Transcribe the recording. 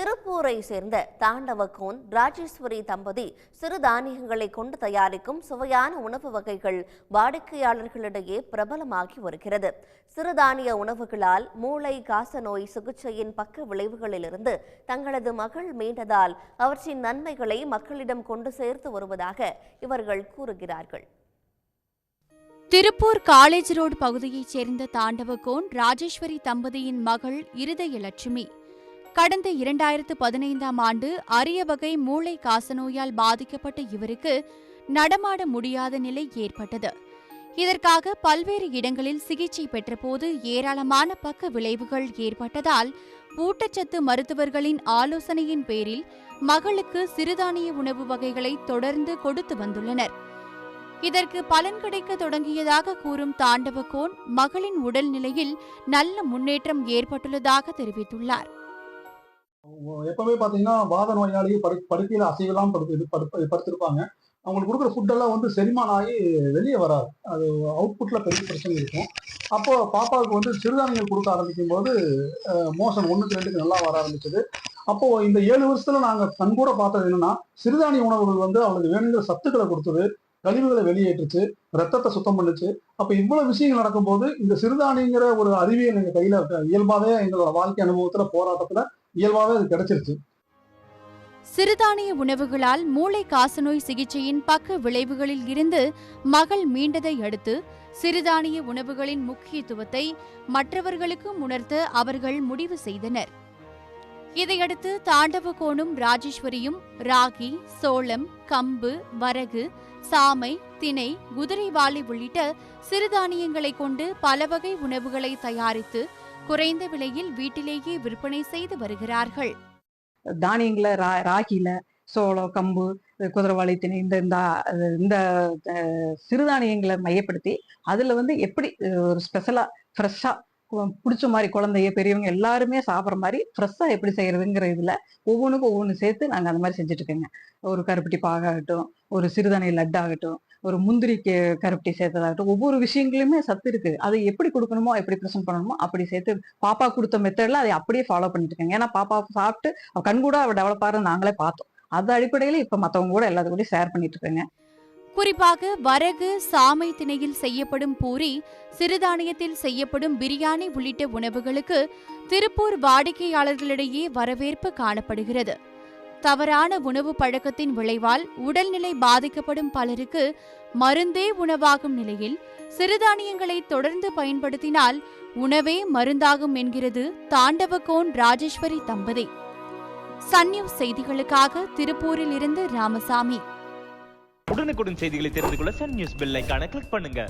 திருப்பூரை சேர்ந்த தாண்டவகோன் ராஜேஸ்வரி தம்பதி சிறுதானியங்களை கொண்டு தயாரிக்கும் சுவையான உணவு வகைகள் வாடிக்கையாளர்களிடையே பிரபலமாகி வருகிறது. சிறுதானிய உணவுகளால் மூளை காசநோய் சிகிச்சையின் பக்க விளைவுகளிலிருந்து தங்களது மகள் மீண்டதால் அவற்றின் நன்மைகளை மக்களிடம் கொண்டு சேர்த்து வருவதாக இவர்கள் கூறுகிறார்கள். திருப்பூர் காலேஜ் ரோடு பகுதியைச் சேர்ந்த தாண்டவகோன் ராஜேஸ்வரி தம்பதியின் மகள் இருதயலட்சுமி. கடந்த இரண்டாயிரத்து பதினைந்தாம் ஆண்டு அரிய வகை மூளை காசநோயால் பாதிக்கப்பட்ட இவருக்கு நடமாட முடியாத நிலை ஏற்பட்டது. இதற்காக பல்வேறு இடங்களில் சிகிச்சை பெற்றபோது ஏராளமான பக்க விளைவுகள் ஏற்பட்டதால் ஊட்டச்சத்து மருத்துவர்களின் ஆலோசனையின் பேரில் மகளுக்கு சிறுதானிய உணவு வகைகளை தொடர்ந்து கொடுத்து வந்துள்ளனர். இதற்கு பலன் கிடைக்க தொடங்கியதாக கூறும் தாண்டவகோன் மகளின் உடல்நிலையில் நல்ல முன்னேற்றம் ஏற்பட்டுள்ளதாக தெரிவித்துள்ளார். எப்பவுமே பாத்தீங்கன்னா வாத நோயாளி படு படுக்கையில அசைவெல்லாம் படுத்து இது படுப்ப படுத்திருப்பாங்க. அவங்களுக்கு கொடுக்குற ஃபுட்டெல்லாம் வந்து செரிமானம் ஆகி வெளியே வராது. அது அவுட்புட்ல பெரிய பிரச்சனை இருக்கும். அப்போ பாப்பாவுக்கு வந்து சிறுதானியங்கள் கொடுக்க ஆரம்பிக்கும் போது மோஷன் ஒன்றுக்கு ரெண்டுக்கு நல்லா வர ஆரம்பிச்சது. அப்போ இந்த ஏழு வருஷத்துல நாங்க கண்கூட பார்த்தது என்னன்னா சிறுதானிய உணவுகள் வந்து அவளுக்கு வேணுங்கிற சத்துக்களை கொடுத்தது கழிவுகளை வெளியேற்றுச்சு ரத்தத்தை சுத்தம் பண்ணுச்சு. அப்ப இவ்வளவு விஷயங்கள் நடக்கும்போது இந்த சிறுதானியங்கிற ஒரு அறிவியல் எங்க கையில இயல்பாவே எங்களோட வாழ்க்கை அனுபவத்துல போராட்டத்துல இயல்பாகவே அது கிடைச்சிருச்சு. சிறுதானிய உணவுகளால் மூளை காசநோய் சிகிச்சையின் பக்க விளைவுகளில் இருந்து மகள் மீண்டதை அடுத்து சிறுதானிய உணவுகளின் முக்கியத்துவத்தை மற்றவர்களுக்கும் உணர்த்த அவர்கள் முடிவு செய்தனர். இதையடுத்து தாண்டவகோணும் ராஜேஸ்வரியும் ராகி சோளம் கம்பு வரகு சாமை திணை குதிரைவாலி உள்ளிட்ட சிறுதானியங்களை கொண்டு பல வகை உணவுகளை தயாரித்து குறைந்த விலையில் வீட்டிலேயே விற்பனை செய்து வருகிறார்கள். தானியங்களை ரா ராகியில சோளம் கம்பு குதிரவாளி திணை இந்த இந்த இந்த சிறுதானியங்களை மையப்படுத்தி அதுல வந்து எப்படி ஒரு ஸ்பெஷலா ஃப்ரெஷ்ஷா பிடிச்ச மாதிரி குழந்தைய பெரியவங்க எல்லாருமே சாப்பிட்ற மாதிரி ஃப்ரெஷ்ஷா எப்படி செய்யறதுங்கிற இதுல ஒவ்வொன்றுக்கும் ஒவ்வொன்று சேர்த்து நாங்கள் அந்த மாதிரி செஞ்சுட்டு இருக்கோங்க. ஒரு கருப்பட்டி பாகாகட்டும் ஒரு சிறுதானிய லட்டாகட்டும் ஒரு முந்திரி கருப்பட்டி சேர்த்ததாகட்டும் ஒவ்வொரு விஷயங்களுமே சத்து இருக்கு அதை எப்படி கொடுக்கணுமோ எப்படி ப்ரெசென்ட் பண்ணணுமோ அப்படி சேர்த்து பாப்பா கொடுத்த மெத்தட்ல அதை அப்படியே ஃபாலோ பண்ணிட்டு இருக்காங்க ஏன்னா பாப்பா சாப்பிட்டு அவ கண் கூட அவ டெவலப் ஆகிறது நாங்களே பார்த்தோம். அது அடிப்படையில இப்ப மத்தவங்க கூட எல்லாத்து கூட ஷேர் பண்ணிட்டு இருக்கேங்க குறிப்பாக வரகு சாமை திணையில் செய்யப்படும் பூரி சிறுதானியத்தில் செய்யப்படும் பிரியாணி உள்ளிட்ட உணவுகளுக்கு திருப்பூர் வாடிக்கையாளர்களிடையே வரவேற்பு காணப்படுகிறது. தவறான உணவு பழக்கத்தின் விளைவால் உடல்நிலை பாதிக்கப்படும் பலருக்கு மருந்தே உணவாகும் நிலையில் சிறுதானியங்களை தொடர்ந்து பயன்படுத்தினால் உணவே மருந்தாகும் என்கிறது தாண்டவகோன் ராஜேஸ்வரி தம்பதி. சன்யூ செய்திகளுக்காக திருப்பூரில் இருந்து ராமசாமி. உடனுக்குடன் செய்திகளை தெரிந்து கொள்ள சன் நியூஸ் பெல் கிளிக் பண்ணுங்க.